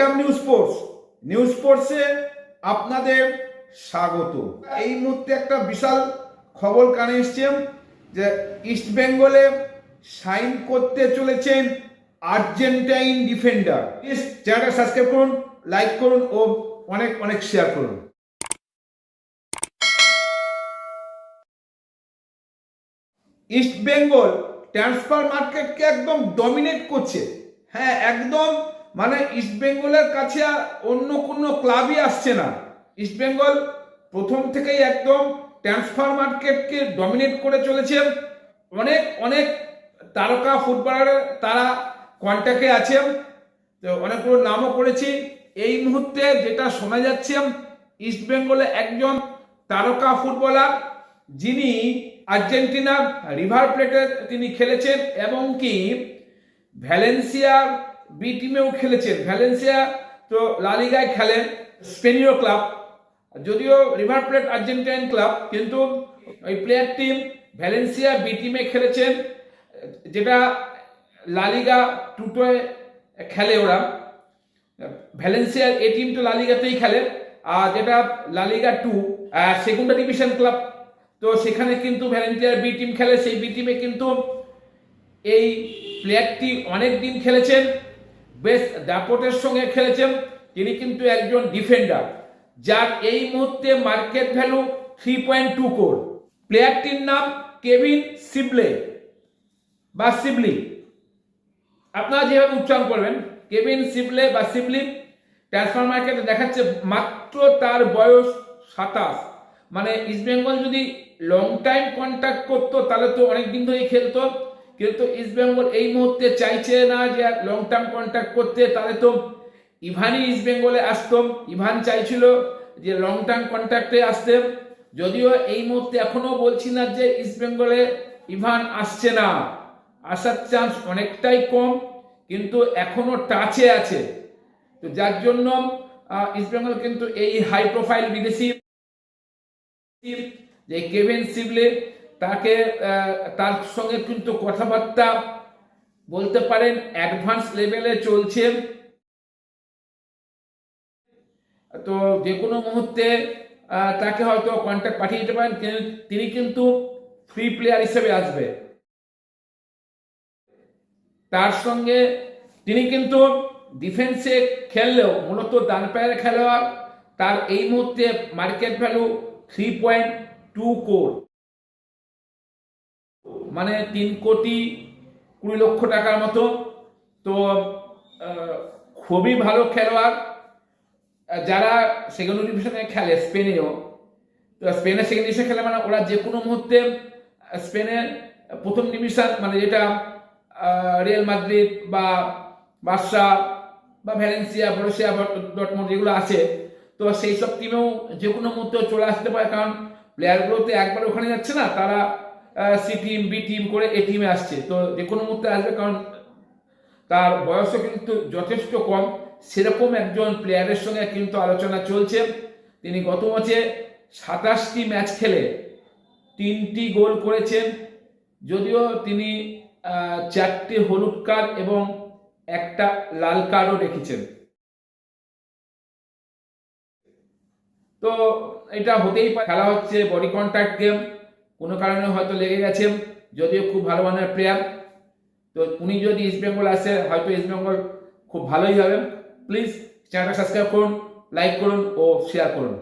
Welcome news sports news স্পোর্টসে আপনাদের স্বাগত। এই মুহূর্তে একটা বিশাল খবর কানে এসছেন যে ইস্ট বেঙ্গলে সাইন করতে চলেছেন আর্জেন্টাইন ডিফেন্ডার প্লিজ চ্যানেলটা সাবস্ক্রাইব করুন লাইক করুন ও অনেক অনেক শেয়ার করুন। ইস্ট বেঙ্গল ট্রান্সফার মার্কেটকে একদম ডমিনেট করছে। হ্যাঁ একদম মানে ইস্ট বেঙ্গলের কাছে আর অন্য কোনো ক্লাবই আসছে না। ইস্ট বেঙ্গল প্রথম থেকেই একদম ট্রান্সফার মার্কেটকে ডমিনেট করে চলেছে। অনেক অনেক তারকা ফুটবলার তারা কন্ট্যাক্টে আছে। তো অনেকগুলো নামও করেছি। এই মুহূর্তে যেটা শোনা যাচ্ছে ইস্ট বেঙ্গলে একজন তারকা ফুটবলার যিনি আর্জেন্টিনা রিভার প্লেটে তিনি খেলেছেন এবং কি ভ্যালেন্সিয়ার বি টিমেও খেলেছেন। ভ্যালেন্সিয়া তো লালিগায় খেলেন, স্পেনীয় ক্লাব, যদিও রিভার প্লেট আর্জেন্টাইন ক্লাব, কিন্তু ওই প্লেয়ার টিম ভ্যালেন্সিয়া বি টিমে খেলেছেন, যেটা লালিগা টুটোয় খেলে ওরা। ভ্যালেন্সিয়ার এ টিম তো লালিগাতেই খেলে, আর যেটা La Liga two Segunda division club তো সেখানে কিন্তু ভ্যালেন্টিয়ার বি টিম খেলে, সেই বি টিমে কিন্তু এই প্লেয়ারটি অনেক দিন খেলেছেন। বেশ দাপটের সঙ্গে খেলেছেন। তিনি কিন্তু একজন ডিফেন্ডার যার এই মুহূর্তে market value three point two crore প্লেয়ারটির নাম কেভিন সিবলে বা সিবলি আপনারা যেভাবে উচ্চারণ করবেন কেভিন সিবলে বা সিবলি ট্রান্সফার মার্কেটে দেখাচ্ছে মাত্র তার বয়স সাতাশ। মানে ইস্ট বেঙ্গল যদি লং টাইম কন্ট্যাক্ট করতো, তাহলে তো অনেক দিন ধরেই খেলতো। কিন্তু ইস্ট বেঙ্গল এই মুহূর্তে চাইছে না যে লং টার্ম কন্ট্যাক্ট করতে, তাহলে তো ইভানই ইস্ট বেঙ্গলে আসতো। ইভান চাইছিল যে লং টার্ম কন্ট্যাক্টে আসতে। যদিও এই মুহূর্তে এখনও বলছি না যে ইস্ট বেঙ্গলে ইভান আসছে না। আসার চান্স অনেকটাই কম, কিন্তু এখনও টাচে আছে। তো যার জন্য ইস্ট বেঙ্গল কিন্তু এই হাই প্রোফাইল বিদেশি যে কেভিন সিবলে তাকে তার সঙ্গে কিন্তু কথাবার্তা বলতে পারেন অ্যাডভান্স লেভেলে চলছে। তো যে কোনো মুহূর্তে তাকে হয়তো কন্ট্যাক্ট পাঠিয়ে দিতে পারেন, তিনি কিন্তু ফ্রি প্লেয়ার হিসেবে আসবে। তার সঙ্গে তিনি কিন্তু ডিফেন্সে খেললেও, মূলত ডান পায়ের খেলোয়াড়, তার এই মুহূর্তে market value three point two crore মানে তিন কোটি কুড়ি লক্ষ টাকার মতো। তো খুবই ভালো খেলোয়াড়। যারা সেকেন্ড ডিভিশনে খেলে স্পেনেও। তো স্পেনের সেকেন্ড ডিভিশনে খেলে মানে ওরা যে কোনো মুহূর্তে স্পেনের প্রথম ডিভিশন মানে যেটা রিয়াল মাদ্রিদ বা বার্সা বা ভ্যালেন্সিয়া, বরুসিয়া ডটমন্ড যেগুলো আছে, তো সেই সব টিমেও যে কোনো মুহূর্তে চলে আসতে পারে। কারণ প্লেয়ারগুলোতে একবার ওখানে যাচ্ছে না, তারা সি টিম বি টিম করে এ টিমে আসছে। তো যে কোনো মুহূর্তে আসবে কারণ তার বয়সও কিন্তু যথেষ্ট কম। সেরকম একজন প্লেয়ারের সঙ্গে কিন্তু আলোচনা চলছে। তিনি গত ম্যাচে সাতাশটি ম্যাচ খেলে তিনটি গোল করেছেন। যদিও তিনি চারটি হলুদ কার্ড এবং একটা লাল কার্ডও রেখেছেন। তো এটা হতেই পারে, খেলা হচ্ছে বডি কন্ট্যাক্ট গেম কোনো কারণে হয়তো লেগে গেছে, যদিও খুব ভালো মানের প্লেয়ার তো উনি যদি ইস্ট বেঙ্গল আসে, হয়তো ইস্ট বেঙ্গল খুব ভালোই হবে। প্লিজ চ্যানেলটা সাবস্ক্রাইব করুন লাইক করুন ও শেয়ার করুন।